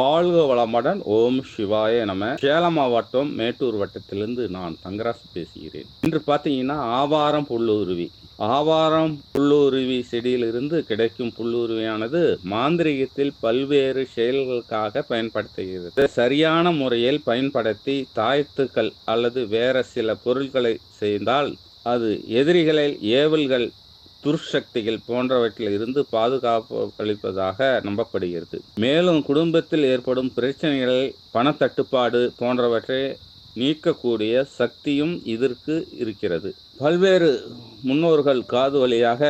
வாழ்க வளமுடன் ஓம் சிவாய நம்ம சேலம் மாவட்டம் மேட்டூர் வட்டத்திலிருந்து நான் தங்கராசு பேசுகிறேன். இன்று பார்த்தீங்கன்னா ஆவாரம் புல்லுருவி. ஆவாரம் புல்லுருவி செடியிலிருந்து கிடைக்கும் புல்லுருவியானது மாந்திரிகத்தில் பல்வேறு செயல்களுக்காக பயன்படுத்துகிறது. சரியான முறையில் பயன்படுத்தி தாயத்துக்கள் அல்லது வேற சில பொருட்களை செய்தால் அது எதிரிகளில் ஏவல்கள் துர்சக்திகள் போன்றவற்றில் இருந்து பாதுகாப்பு அளிப்பதாக நம்பப்படுகிறது. மேலும் குடும்பத்தில் ஏற்படும் பிரச்சனைகள் பணத்தட்டுப்பாடு போன்றவற்றை நீக்கக்கூடிய சக்தியும் இதற்கு இருக்கிறது. பல்வேறு முன்னோர்கள் காது வழியாக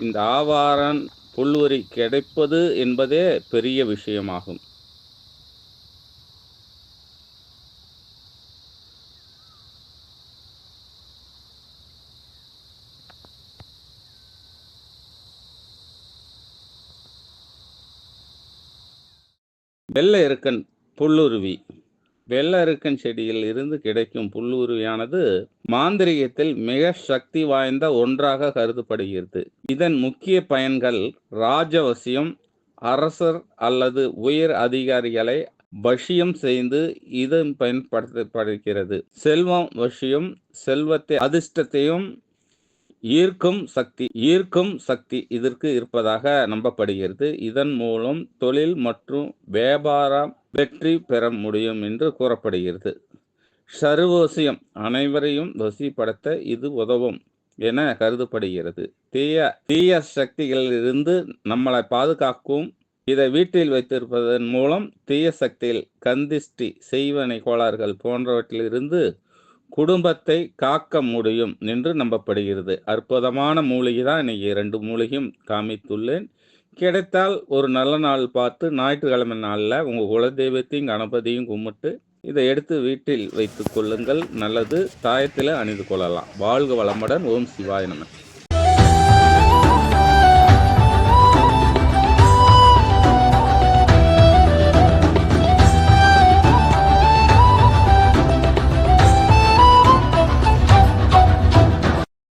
இந்த ஆவாரன் புல்வரி கிடைப்பது என்பதே பெரிய விஷயமாகும். வெள்ளை இருக்கன் புல்லுருவி. வெள்ளை இருக்கன் செடியில் இருந்து கிடைக்கும் புல்லுருவியானது மாந்திரிகத்தில் மிக சக்தி வாய்ந்த ஒன்றாக கருதப்படுகிறது. இதன் முக்கிய பயன்கள் ராஜவசியம் அரசர் அல்லது உயர் அதிகாரிகளை வசியம் செய்து இது பயன்படுத்தப்படுகிறது. செல்வம் வசியம் செல்வத்தை அதிர்ஷ்டத்தையும் ஈர்க்கும் சக்தி ஈர்க்கும் சக்தி இதற்கு இருப்பதாக நம்பப்படுகிறது. இதன் மூலம் தொழில் மற்றும் வியாபாரம் வெற்றி பெற முடியும் என்று கூறப்படுகிறது. சர்வசியம் அனைவரையும் வசிப்படுத்த இது உதவும் என கருதப்படுகிறது. தீய தீய சக்திகளிலிருந்து நம்மளை பாதுகாக்கும் இதை வீட்டில் வைத்திருப்பதன் மூலம் தீய சக்தியில் கந்திஷ்டி செய்வனை கோளாறுகள் போன்றவற்றிலிருந்து குடும்பத்தை காக்க முடியும் என்று நம்பப்படுகிறது. அற்புதமான மூலிகை தான் இன்னைக்கு ரெண்டு மூலிகையும் காமித்துள்ளேன். கிடைத்தால் ஒரு நல்ல நாள் பார்த்து ஞாயிற்றுக்கிழமை நாளில் உங்கள் குலதெய்வத்தையும் கணபதியும் கும்பிட்டு இதை எடுத்து வீட்டில் வைத்து கொள்ளுங்கள். நல்லது. தாயத்தில் அணிந்து கொள்ளலாம். வாழ்க வளமுடன். ஓம் சிவாய நமன்